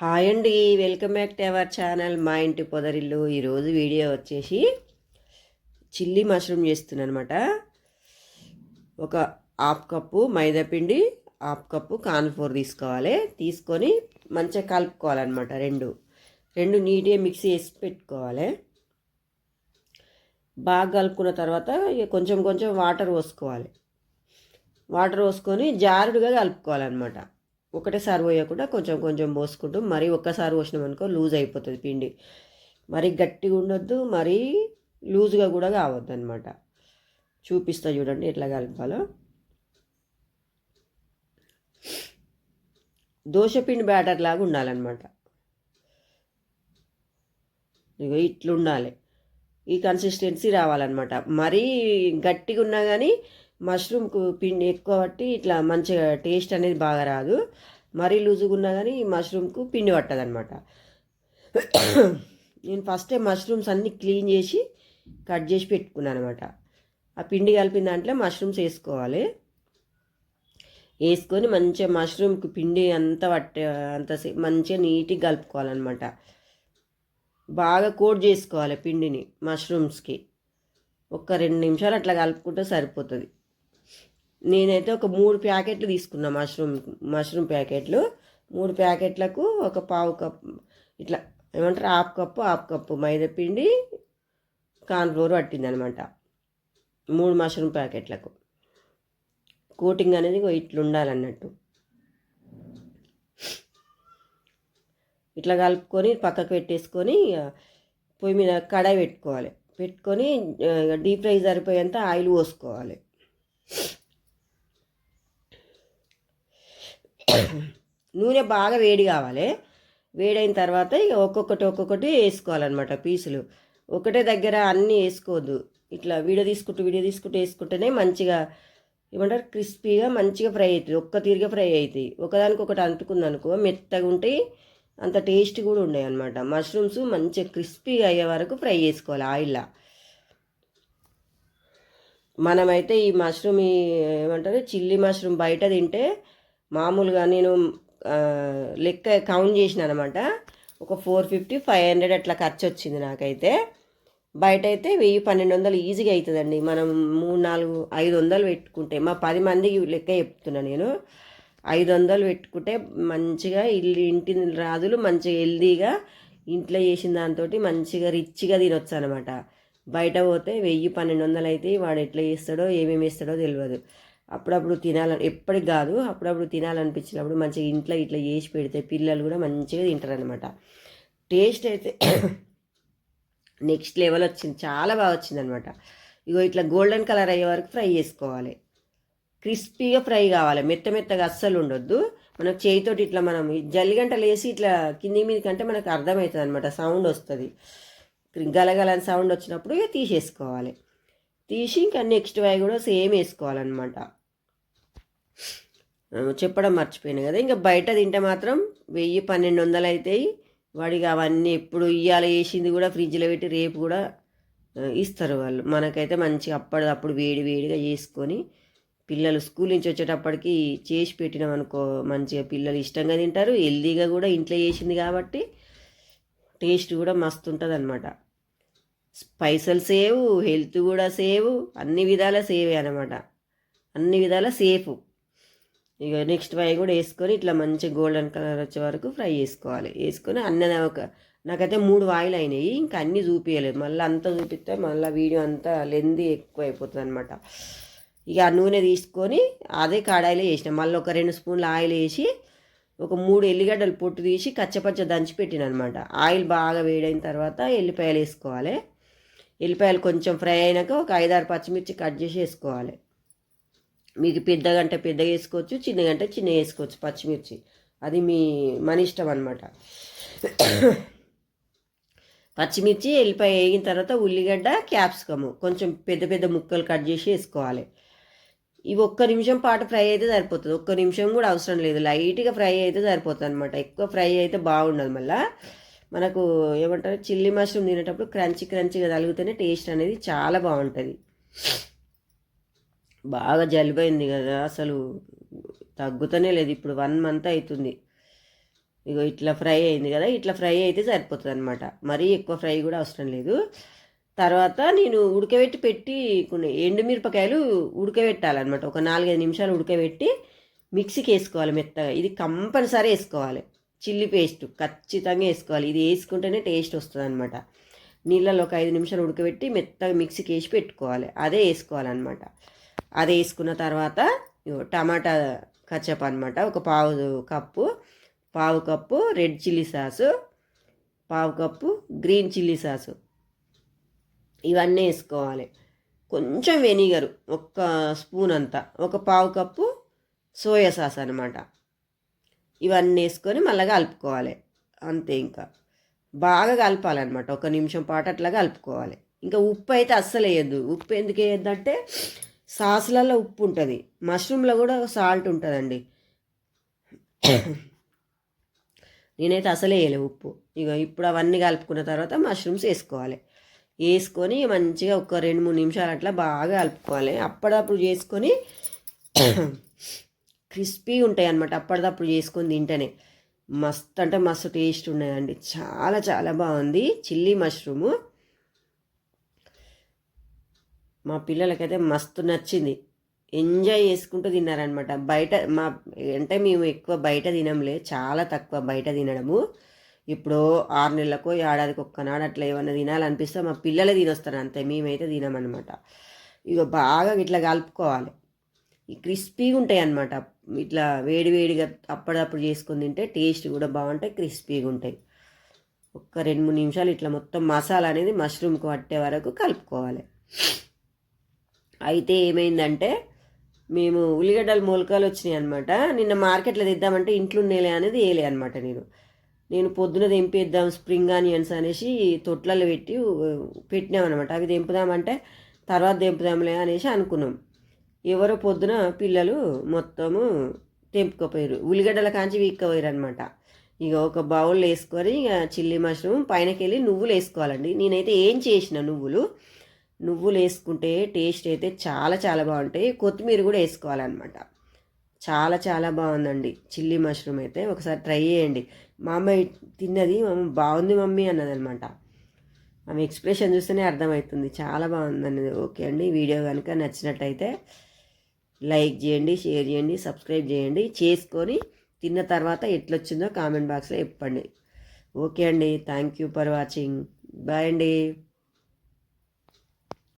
Hi అండి welcome back to our channel మా ఇంటి పొదరిల్లు. ఈరోజు వీడియో వచ్చేసి చిల్లీ మష్రూమ్ చేస్తున్నాను అనమాట ఒక హాఫ్ కప్పు మైదాపిండి హాఫ్ కప్పు కార్న్ఫ్లోర్ తీసుకోవాలి. తీసుకొని మంచిగా కలుపుకోవాలన్నమాట రెండు. రెండు నీట్గా మిక్సీ వేసి పెట్టుకోవాలి. బాగా కలుపుకున్న తర్వాత ఇక కొంచెం కొంచెం వాటర్ పోసుకోవాలి. వాటర్ పోసుకొని జారుడుగా కలుపుకోవాలన్నమాట. ఒకటేసారి పోయకుండా కొంచెం కొంచెం పోసుకుంటూ మరీ ఒక్కసారి పోసినాం అనుకో లూజ్ అయిపోతుంది పిండి. మరీ గట్టిగా ఉండొద్దు మరీ లూజ్గా కూడా కావద్దు అనమాట చూపిస్తా చూడండి ఎట్లా కలపాలో. దోశపిండి బ్యాటర్ లాగా ఉండాలన్నమాట. ఇగో ఇట్లుండాలి. ఈ కన్సిస్టెన్సీ రావాలన్నమాట. మరీ గట్టిగా ఉన్నా కానీ మష్రూమ్కు పిండి ఎక్కువ పట్టి ఇట్లా మంచిగా టేస్ట్ అనేది బాగా రాదు. మరీ లూజుగా ఉన్నా కానీ మష్రూమ్కు పిండి పట్టదనమాట నేను ఫస్టే మష్రూమ్స్ అన్నీ క్లీన్ చేసి కట్ చేసి పెట్టుకున్నాను అనమాట ఆ పిండి కలిపిన దాంట్లో మష్రూమ్స్ వేసుకోవాలి. వేసుకొని మంచిగా మష్రూమ్కి పిండి అంతా పట్టే అంత మంచిగా నీట్గా కలుపుకోవాలన్నమాట. బాగా కోట్ చేసుకోవాలి పిండిని మష్రూమ్స్కి. ఒక రెండు నిమిషాలు అట్లా కలుపుకుంటే సరిపోతుంది. నేనైతే ఒక మూడు ప్యాకెట్లు తీసుకున్నా మష్రూమ్ మష్రూమ్ ప్యాకెట్లు. మూడు ప్యాకెట్లకు ఒక పావు కప్ ఇట్లా ఏమంటారు? హాఫ్ కప్పు హాఫ్ కప్పు మైదా పిండి కార్న్ఫ్లోర్ పట్టిందనమాట. మూడు మష్రూమ్ ప్యాకెట్లకు. కోటింగ్ అనేది ఇగో ఇట్లా ఉండాలన్నట్టు. ఇట్లా కలుపుకొని పక్కకు పెట్టేసుకొని పొయ్యి మీద కడాయి పెట్టుకోవాలి. పెట్టుకొని డీప్ ఫ్రై సరిపోయేంత ఆయిల్ పోసుకోవాలి. నూనె బాగా వేడి కావాలి. వేడైన తర్వాత ఇక ఒక్కొక్కటి ఒక్కొక్కటి వేసుకోవాలన్నమాట పీసులు. ఒకటే దగ్గర అన్నీ వేసుకోవద్దు. ఇట్లా వీడియో తీసుకుంటూ వీడియో తీసుకుంటూ వేసుకుంటేనే మంచిగా ఏమంటారు? క్రిస్పీగా మంచిగా ఫ్రై అవుతుంది. ఒక్క తీరుగా ఫ్రై అవుతాయి ఒకదానికి ఒకటి అంటుకుంది అనుకో మెత్తగా ఉంటాయి. అంత టేస్ట్ కూడా ఉన్నాయి అనమాట మష్రూమ్స్ మంచిగా క్రిస్పీగా అయ్యే వరకు ఫ్రై చేసుకోవాలి ఆయిల్లో. మనమైతే ఈ మష్రూమ్ ఏమంటారు? చిల్లీ మష్రూమ్ బయట తింటే మామూలుగా నేను లెక్క కౌంట్ చేసిన అనమాట ఒక ఫోర్ ఫిఫ్టీ ఫైవ్ హండ్రెడ్ అట్లా ఖర్చు వచ్చింది నాకైతే. బయట అయితే వెయ్యి పన్నెండు వందలు ఈజీగా అవుతుందండి మనం మూడు నాలుగు ఐదు వందలు పెట్టుకుంటే మా పది మందికి లెక్క చెప్తున్నా నేను. ఐదు వందలు పెట్టుకుంటే మంచిగా ఇల్లు ఇంటి రాజులు మంచిగా హెల్దీగా ఇంట్లో చేసిన దాంతో మంచిగా రిచ్గా తినొచ్చు అనమాట బయట పోతే వెయ్యి పన్నెండు వందలు అయితే వాడు ఎట్లా చేస్తాడో ఏమేమి వేస్తాడో తెలియదు. అప్పుడప్పుడు తినాలని ఎప్పటికి కాదు అప్పుడప్పుడు తినాలనిపించినప్పుడు మంచిగా ఇంట్లో ఇట్లా చేసి పెడితే పిల్లలు కూడా మంచిగా తింటారనమాట టేస్ట్ అయితే నెక్స్ట్ లెవెల్ వచ్చింది చాలా బాగా వచ్చింది అనమాట ఇగో ఇట్లా గోల్డెన్ కలర్ అయ్యే వరకు ఫ్రై చేసుకోవాలి. క్రిస్పీగా ఫ్రై కావాలి మెత్త మెత్తగా అస్సలు ఉండొద్దు. మనం చేయితోటి ఇట్లా మనం జల్లిగంటలు వేసి ఇట్లా కింది మీద కంటే మనకు అర్థమవుతుంది అనమాట సౌండ్ వస్తుంది. గలగలని సౌండ్ వచ్చినప్పుడు ఇక తీసేసుకోవాలి. తీసి ఇంకా నెక్స్ట్ వై కూడా సేమ్ వేసుకోవాలన్నమాట. చెప్పడం మర్చిపోయాను కదా. ఇంకా బయట తింటే మాత్రం వెయ్యి పన్నెండు వందలు అవుతాయి వాడికి అవన్నీ ఎప్పుడు ఇవాళ వేసింది కూడా ఫ్రిడ్జ్లో పెట్టి రేపు కూడా ఇస్తారు వాళ్ళు. మనకైతే మంచిగా అప్పటిదప్పుడు వేడి వేడిగా చేసుకొని పిల్లలు స్కూల్ నుంచి వచ్చేటప్పటికి చేసి పెట్టినాం అనుకో మంచిగా పిల్లలు ఇష్టంగా తింటారు హెల్దీగా కూడా ఇంట్లో చేసింది కాబట్టి టేస్ట్ కూడా మస్తు ఉంటుంది అనమాట పైసలు సేవ్ హెల్త్ కూడా సేవ్ అన్ని విధాల సేవే అనమాట. అన్ని విధాల సేఫ్ ఇక నెక్స్ట్ ఫ్రై కూడా వేసుకొని ఇట్లా మంచి గోల్డెన్ కలర్ వచ్చే వరకు ఫ్రై చేసుకోవాలి. వేసుకొని అన్న ఒక నాకైతే మూడు వాయిల్ అయినాయి ఇంకా అన్నీ చూపించలేదు మళ్ళీ అంతా చూపిస్తే మళ్ళీ వీడియో అంతా లెంది ఎక్కువ అయిపోతుంది అనమాట ఇక ఆ నూనె తీసుకొని అదే కడాయిలో వేసిన మళ్ళీ ఒక రెండు స్పూన్లు ఆయిల్ వేసి ఒక మూడు ఎల్లిగడ్డలు పొట్టు తీసి కచ్చపచ్చ దంచి పెట్టిన అనమాట ఆయిల్ బాగా వేడైన తర్వాత ఎల్లిపాయలు వేసుకోవాలి. ఎల్లిపాయలు కొంచెం ఫ్రై అయినాక ఒక ఐదారు పచ్చిమిర్చి కట్ చేసి వేసుకోవాలి. మీకు పెద్దగంటే పెద్దగా వేసుకోవచ్చు చిన్నగంటే చిన్న వేసుకోవచ్చు పచ్చిమిర్చి. అది మీ మన ఇష్టం అనమాట పచ్చిమిర్చి ఎల్లిపాయ వేగిన తర్వాత ఉల్లిగడ్డ క్యాప్సికము. కొంచెం పెద్ద పెద్ద ముక్కలు కట్ చేసి వేసుకోవాలి. ఇవి ఒక్క నిమిషం పాటు ఫ్రై అయితే సరిపోతుంది. ఒక్క నిమిషం కూడా అవసరం లేదు. లైట్గా ఫ్రై అయితే సరిపోతుంది అనమాట ఎక్కువ ఫ్రై అయితే బాగుండదు మళ్ళీ. మనకు ఏమంటారు చిల్లీ మష్రూమ్ తినేటప్పుడు క్రంచి క్రంచిగా తలుగుతేనే టేస్ట్ అనేది చాలా బాగుంటుంది. బాగా జలిపోయింది కదా అసలు తగ్గుతూనే లేదు. ఇప్పుడు వన్ మంత్ అవుతుంది ఇగో ఇట్లా ఫ్రై అయింది కదా ఇట్లా ఫ్రై అయితే సరిపోతుంది అనమాట మరీ ఎక్కువ ఫ్రై కూడా అవసరం లేదు. తర్వాత నేను ఉడకబెట్టి పెట్టి కొన్ని ఎండుమిరపకాయలు ఉడకబెట్టాలన్నమాట. ఒక నాలుగైదు నిమిషాలు ఉడకబెట్టి మిక్సీకి వేసుకోవాలి మెత్తగా. ఇది కంపల్సరీ వేసుకోవాలి. చిల్లీ పేస్ట్ ఖచ్చితంగా వేసుకోవాలి. ఇది వేసుకుంటేనే టేస్ట్ వస్తుంది అనమాట నీళ్ళలో ఒక ఐదు నిమిషాలు ఉడకబెట్టి మెత్తగా మిక్సీకి వేసి పెట్టుకోవాలి. అదే వేసుకోవాలన్నమాట. అది వేసుకున్న తర్వాత టమాటా కచ్చప్ అనమాట ఒక పావు కప్పు పావు కప్పు రెడ్ చిల్లీ సాసు పావు కప్పు గ్రీన్ చిల్లీ సాసు. ఇవన్నీ వేసుకోవాలి. కొంచెం వెనిగరు ఒక్క స్పూన్ అంతా. ఒక పావు కప్పు సోయా సాస్ అనమాట ఇవన్నీ వేసుకొని మళ్ళీ కలుపుకోవాలి. అంతే ఇంకా. బాగా కలపాలన్నమాట. ఒక నిమిషం పాటు అట్లా కలుపుకోవాలి. ఇంకా ఉప్పు అయితే అస్సలు వేయద్దు. ఉప్పు ఎందుకు వేయద్దంటే సాసులలో ఉప్పు ఉంటుంది. మష్రూమ్లో కూడా సాల్ట్ ఉంటుందండి. నేనైతే అసలే వేయలే ఉప్పు. ఇక ఇప్పుడు అవన్నీ కలుపుకున్న తర్వాత మష్రూమ్స్ వేసుకోవాలి. వేసుకొని మంచిగా ఒక రెండు మూడు నిమిషాలు అట్లా బాగా కలుపుకోవాలి. అప్పుడప్పుడు చేసుకొని క్రిస్పీ ఉంటాయి అన్నమాట. అప్పటిదప్పుడు చేసుకొని తింటేనే. మస్తు అంటే మస్తు టేస్ట్ ఉన్నాయండి. చాలా చాలా బాగుంది. Chilli mushroom. మా పిల్లలకైతే మస్తు నచ్చింది. ఎంజాయ్ చేసుకుంటూ తిన్నారనమాట బయట మా అంటే మేము ఎక్కువ బయట తినంలే చాలా తక్కువ బయట తినడము. ఇప్పుడు ఆరు నెలలకు ఏడాదికి ఒక్కనాడు అట్లా ఏమన్నా తినాలనిపిస్తే మా పిల్లలే తినొస్తారు అంతే. మేమైతే తినమనమాట ఇక బాగా ఇట్లా కలుపుకోవాలి. క్రిస్పీగా ఉంటాయి అన్నమాట ఇట్లా వేడివేడిగా అప్పుడప్పుడు చేసుకుని తింటే టేస్ట్ కూడా బాగుంటాయి క్రిస్పీగా ఉంటాయి. ఒక్క రెండు మూడు నిమిషాలు ఇట్లా మొత్తం మసాలా అనేది మష్రూమ్కి పట్టే వరకు కలుపుకోవాలి. అయితే ఏమైందంటే మేము ఉల్లిగడ్డలు మొలకలు వచ్చినాయి అనమాట నిన్న మార్కెట్లో తెద్దామంటే ఇంట్లో ఉండేలే అనేది వేయలే అనమాట నేను. నేను పొద్దున తెంపేద్దాం స్ప్రింగ్ ఆనియన్స్ అనేసి తొట్లలో పెట్టి పెట్టినామన్నమాట అవి తెంపుదామంటే తర్వాత తెంపుదాంలే అనేసి అనుకున్నాం. ఎవరో పొద్దున పిల్లలు మొత్తము తెంపుకోపోయారు ఉల్లిగడ్డల కాంచి వీక్కపోయారు అనమాట ఇక ఒక బౌల్ వేసుకొని ఇక చిల్లీ మష్రూమ్ పైనకి వెళ్ళి నువ్వులు వేసుకోవాలండి. నేనైతే ఏం చేసిన నువ్వులు. నువ్వులు వేసుకుంటే టేస్ట్ అయితే చాలా చాలా బాగుంటాయి. కొత్తిమీర కూడా వేసుకోవాలన్నమాట. చాలా చాలా బాగుందండి. చిల్లీ మష్రూమ్ అయితే ఒకసారి ట్రై చేయండి. మా అమ్మాయి తిన్నది మా బాగుంది మమ్మీ అన్నదనమాట ఆమె ఎక్స్ప్రెషన్ చూస్తేనే అర్థమవుతుంది. చాలా బాగుంది అన్నది ఓకే అండి. వీడియో కనుక నచ్చినట్టయితే లైక్ చేయండి షేర్ చేయండి సబ్స్క్రైబ్ చేయండి. చేసుకొని తిన్న తర్వాత ఎట్లొచ్చిందో కామెంట్ బాక్స్లో చెప్పండి. ఓకే అండి. Thank you for watching. Bye అండి.